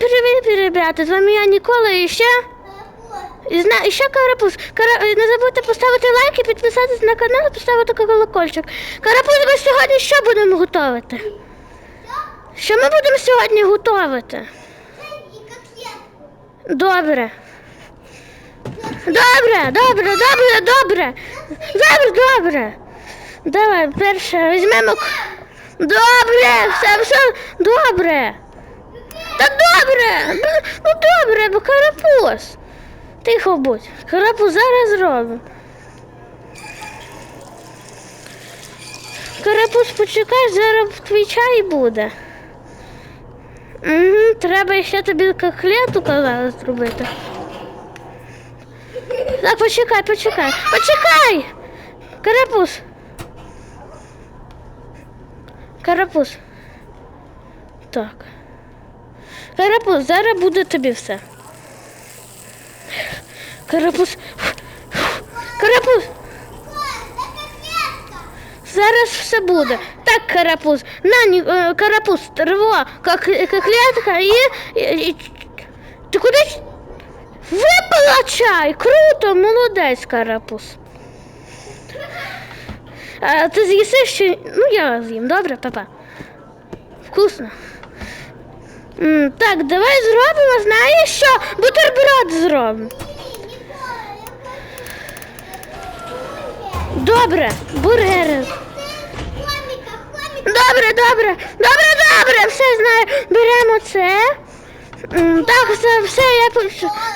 привіт, ребята! З вами я Нікола і ще. І, зна... і ще карапуз. Кара... Не забудьте поставити лайк і підписатися на канал і поставити колокольчик. Карапуз, ми сьогодні що будемо готувати? Що ми будемо сьогодні готувати? Добре. Добре, добре, добре, добре. Добре, добре. Давай, перше візьмемо. Добре, все, все добре. Та добре. Ну, ну добре, бо карапуз. Тихо будь. Карапуз зараз зробимо. Карапуз, почекай, зараз твій чай буде. Угу, треба ще тобі коклету казали зробити. Так, почекай, почекай. Почекай! Карапуз. Карапуз. Так. Карапуз, зараз буде тобі все. Карапуз. Карапуз. Зараз все буде. Так, карапуз. На, е, карапуз, рво, как, коклетка і, і, і... Ти куди? Випила чай! Круто, молодець, карапуз. А, ти з'їси ще. Ну, я з'їм, добре, папа. Вкусно. Так, давай зробимо, знаєш що? Бутерброд зробимо. Добре, бургери. Добре, добре, добре, добре, все знаю. Беремо це. Так, все, все, я по-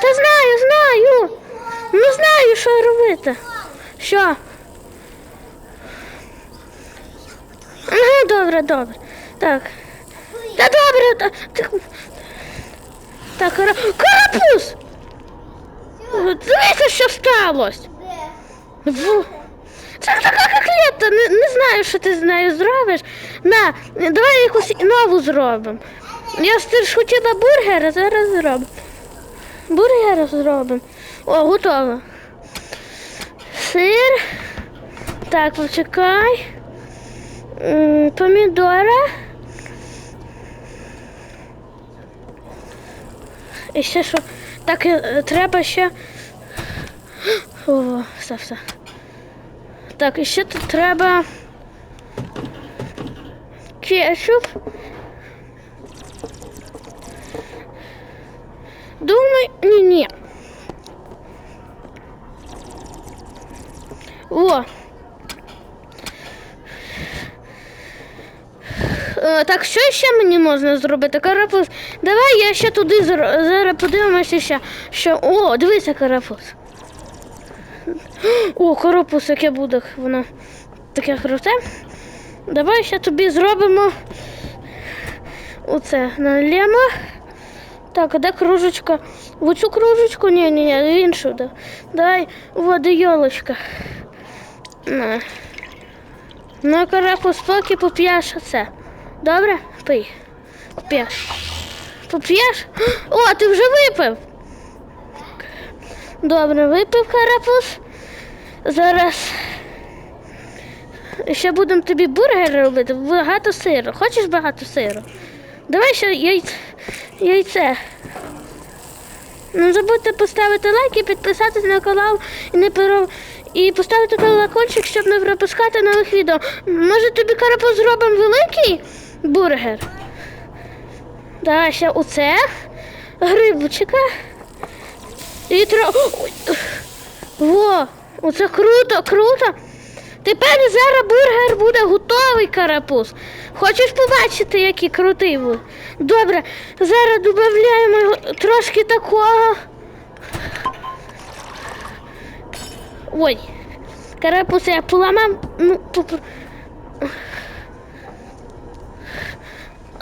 Та знаю, знаю. Ну знаю, що робити. Що? Ага, добре, добре. Так. Та добре, та, так, кара... карапуз! Дивися, що сталося. Це така коклета, не, не знаю, що ти з нею зробиш. На, давай якусь нову зробимо. Я ж хотіла бургер, а зараз зробимо. Бургер зробимо. О, готово. Сир. Так, почекай. Помідора. І ще що? Так, е, треба ще. О, все, все. Так, і ще тут треба кетчуп. Думаю, ні, ні. О. Так, що ще мені можна зробити? Карапуз. Давай я ще туди зараз подивимося ще. Що. О, дивися, карапуз. О, карапуз, яке буде воно таке круте. Давай ще тобі зробимо оце налємо. Так, а де кружечка? В оцю кружечку? Ні, ні, ні, іншу. да. Давай води йолочка. На. Ну, карапуз, поки поп'єш оце. Добре? Пий. Поп'єш. Поп'єш? О, ти вже випив. Добре, випив карапуз. Зараз ще будемо тобі бургери робити, багато сиру. Хочеш багато сиру? Давай ще яйце. яйце. Не забудьте поставити лайк і підписатися на канал і не перо... і поставити колокольчик, щоб не пропускати нових відео. Може тобі карапуз зробимо великий бургер? Ще оце. Грибчика. І тро... Во, оце круто, круто. Тепер зараз бургер буде готовий карапуз. Хочеш побачити, який крутий буде? Добре, зараз додаємо трошки такого. Ой, карапуз я поламав. Ну,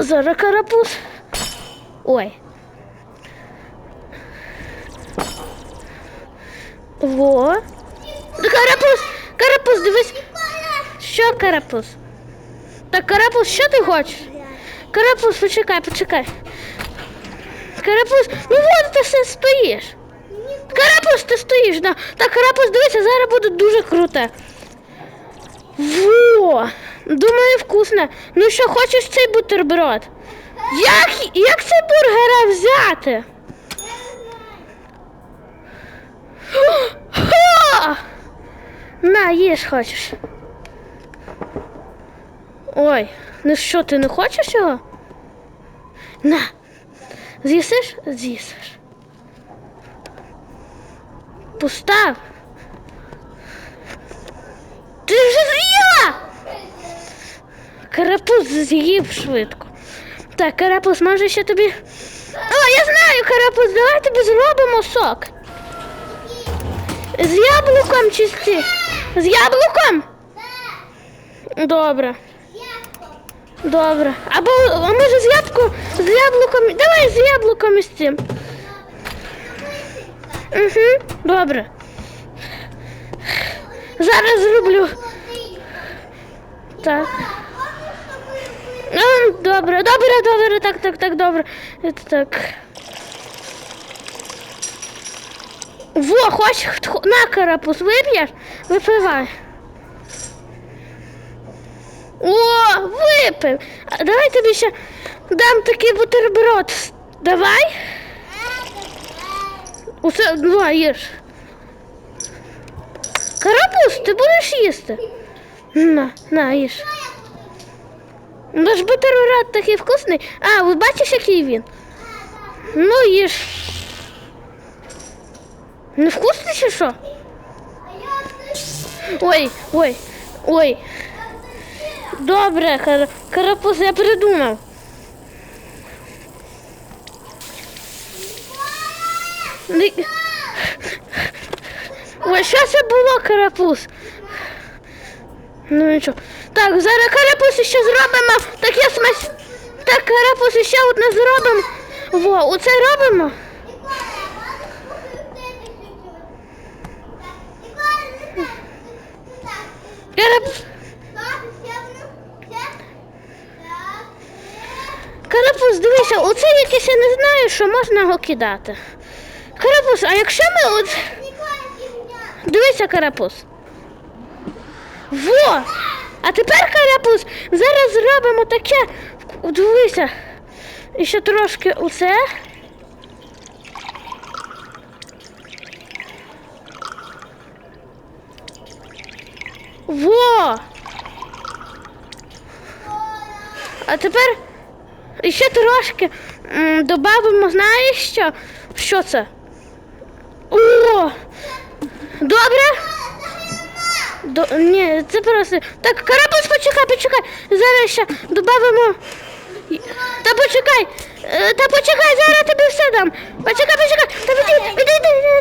Зараз карапуз. Ой. Во. Карапуз! Карапуз, дивись. Що карапуз? Так, карапуз, що ти хочеш? Карапуз, почекай, почекай. Карапуз, ну от ти все стоїш. Карапуз, ти стоїш, да. Так, карапуз, дивися, зараз буде дуже круто. Во! Думаю, вкусно. Ну що, хочеш цей бутерброд? Як, як це бургера взяти? Ха! На, їж хочеш. Ой, ну що, ти не хочеш його? На. З'їсиш? З'їсиш. Постав. Ти вже з'їла! Карапуз з'їв швидко. Так, карапуз, може ще тобі. О, я знаю, карапуз, давай тобі зробимо сок. З яблуком чи з ці? З яблуком? Добре. Добре. Або а може з яблуком, з яблуком. Давай з яблуком і з цим. Угу, добре. Зараз зроблю. Так. Ну, добре, добре, добре, так, так, так, добре. Так. Во, хто- на карапуз вип'єш? Випивай. О, випив. А давай тобі ще дам такий бутерброд. Давай. Усе, давай, їж. Карапуз, ти будеш їсти? На, на, їж. Наш бутерброд такий вкусний. А, ви бачиш, який він? Ну, їж. Не вкусний чи що? Ой, ой, ой. Добре, кар... карапуз, я придумав. Ой, що це було карапуз? Ну нічого. Так, зараз карапуз ще зробимо. Таке смась. Так, карапуз ще одне зробимо. Во, оце робимо. Карапуз. Карапуз, дивися, оце якесь я не знаю, що можна його кидати. Карапуз, а якщо ми от. Дивися, карапуз. Во! А тепер карапуз, зараз зробимо таке. Дивися. І ще трошки оце. Во! А тепер ще трошки додамо, знаєш що? Що це? О! Добре? До, ні, це просто. Так, карапуз, почекай, почекай. Зараз ще додамо. Та почекай. Е, Та почекай, зараз тобі все дам. Почекай, почекай. Та іди, іди,